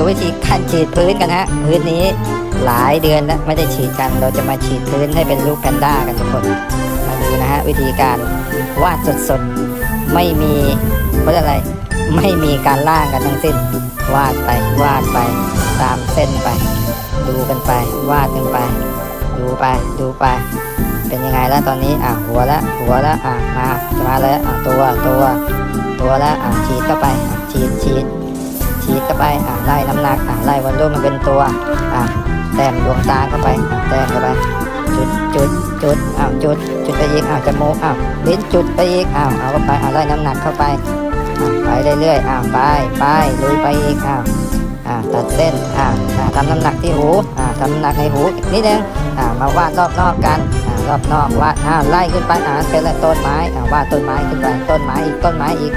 ดูวิธีการฉีดพื้นกันฮะพื้นนี้หลายเดือนแล้วไม่ได้ฉีดกัน เราจะมาฉีดพื้นให้เป็นรูปแพนด้ากันทุกคนมาดูนะฮะวิธีการวาดสดๆไม่มีเพราะอะไรไม่มีการล่างกันทั้งสิ้น วาดไปวาดไป ตามเส้นไป ดูกันไป วาดกันไป ดูไปดูไป เป็นยังไงแล้วตอนนี้อะหัวแล้วหัวแล้วอะมาจะมาแล้วอะตัวตัวตัวแล้วอะฉีดเข้าไปฉีดฉีด ฉีดเข้าไปอะไล่น้ำหนักอะไล่วันรุ่มมันเป็นตัวอะแต้มดวงตาเข้าไปแต้มเข้าไป จุดจุดจุดอ้าวจุด จุดไปอีกอ้าวจมูกอ้าวลิ้นจุดไปอีกอ้าวเอาเข้าไปเอาไล่น้ำหนักเข้าไปอะไปเรื่อยๆอ้าวไปไปลุยไปอีกอ้าวอ่าตัดเส้นอ่าทำน้ำหนักที่หูอ่าทำน้ำหนักในหูอีกนิดนึงอ่ามาวาดรอบนอกกันอ่ารอบนอกวาดอ่าไล่ขึ้นไปอ่าเป็นต้นไม้อ่าวาดต้นไม้ขึ้นไปต้นไม้อีกต้นไม้อีก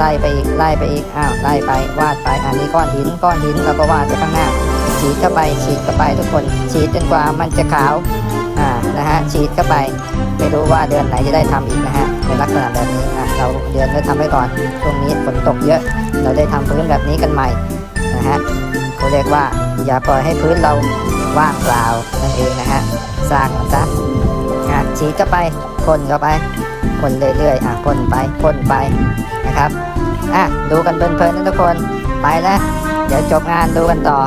ไล่ไปอีกไล่ไปอีกอ้าวไล่ไปวาดไปอ่ามีก้อนหินก้อนหินแล้วก็วาดไปข้างหน้า ฉีดเข้าไปฉีดเข้าไปทุกคนฉีดจนกว่ามันจะขาวอ่านะฮะฉีดเข้าไปไม่รู้ว่าเดือนไหนจะได้ทำอีกนะฮะในลักษณะแบบนี้อะเราเดือนก็ทำไว้ก่อนช่วงนี้ฝนตกเยอะ เราได้ทำพื้นแบบนี้กันใหม่นะฮะเขาเรียกว่าอย่าปล่อยให้พื้นเราว่างเปล่านั่นเองนะฮะสร้างมันซะะฉีดเข้าไปพ่นเข้าไปพ่นเรื่อยๆอะพ่นไปพ่นไปนะครับอะดูกันเพลินๆนะทุกคนไปแล้วเดี๋ยวจบงานดูกันต่อ